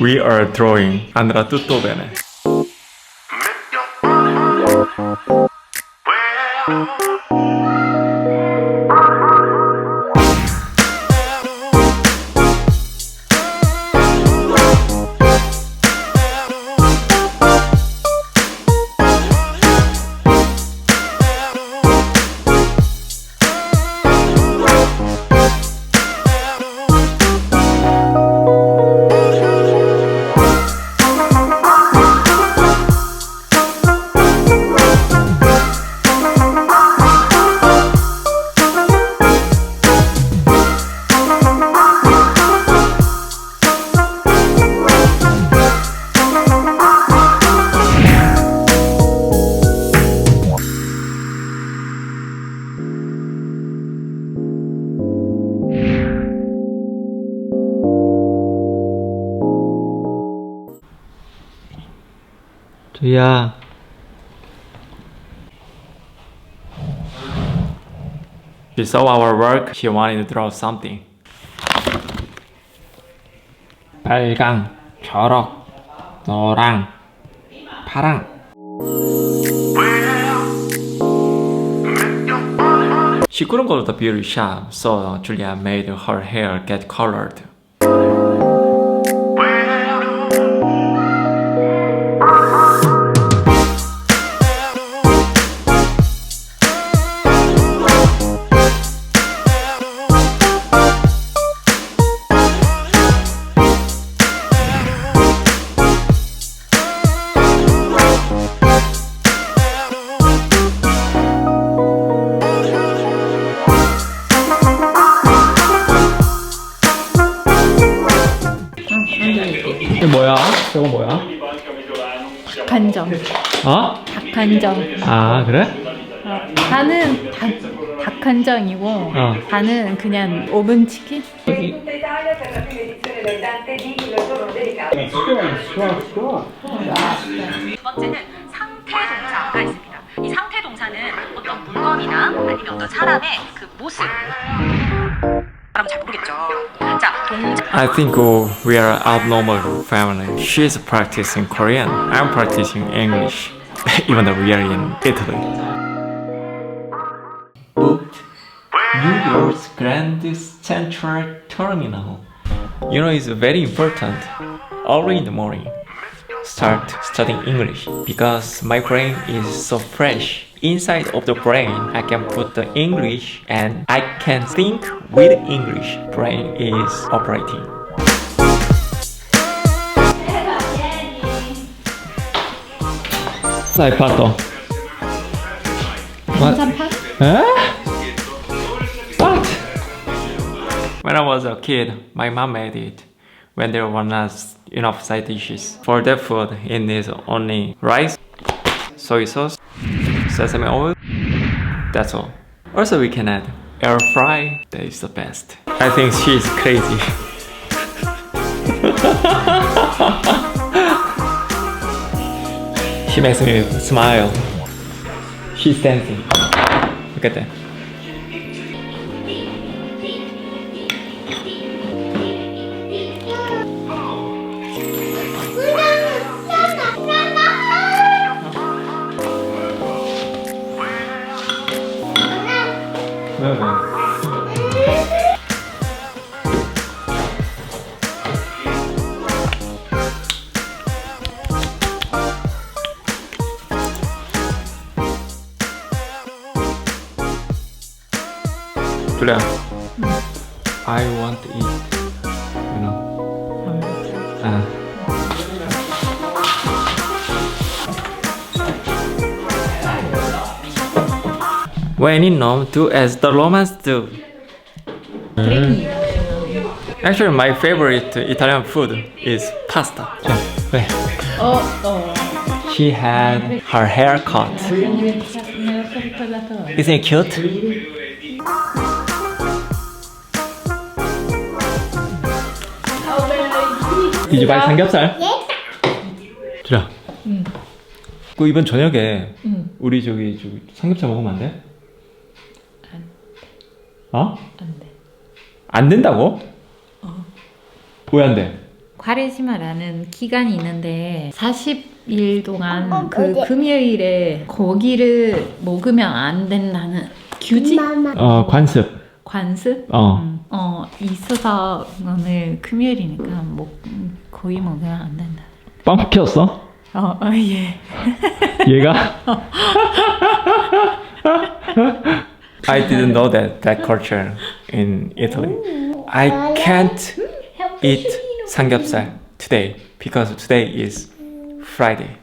We are drawing. Andrà tutto bene. 주희야 She saw our work. She wanted to draw something. 빨강 초록 노랑 파랑 She couldn't go to the beauty shop, so Julia made her hair get colored. 이게 뭐야? 저거 뭐야? 닭한정. 어? 닭한정. 아 그래? 어, 반은 닭, 닭한정이고 어. 반은 그냥 오븐 치킨. tutta Italia per la prima edizione del Dante Dighi, il giorno dedicato. 두 번째는 상태 동사가 있습니다. 이 상태 동사는 어떤 물건이나 아니면 어떤 사람의 그 모습. I think we are an abnormal family. She's practicing Korean. I'm practicing English, even though we are in Italy. Booked New York's grandest central terminal. You know, it's very important. Early in the morning, start studying English because my brain is so fresh inside of the brain I can put the English and I can think with English brain is operating Sai pato What? Huh? What? When I was a kid, my mom made it when there were not enough side dishes. For that food, it needs only rice, soy sauce, sesame oil. That's all. Also, we can add air fry. That is the best. I think she's crazy. she makes me smile. She's dancing. Look at that. 왜, 왜? I want to eat. You know. When in Rome, do as the Romans do. Actually, my favorite Italian food is pasta. 자, 왜? 어, 어. She had her hair cut. Isn't it cute? 이제 말 삼겹살? 주라 그 이번 저녁에 응. 우리 저기 저기 삼겹살 먹으면 안 돼? 어? 안 돼. 안 된다고? 왜안 돼? 과레시마라는 기간이 있는데 40일 동안 그 금요일에 고기를 먹으면 안 된다는 규칙? 어 관습. 관습? 어. 음, 어 있어서 오늘 금요일이니까 뭐 음, 고기 먹으면 안 된다. 빵 폈어? 어, 어 예. 얘가? I didn't know that that culture in Italy. I can't eat samgyeopsal today because today is Friday.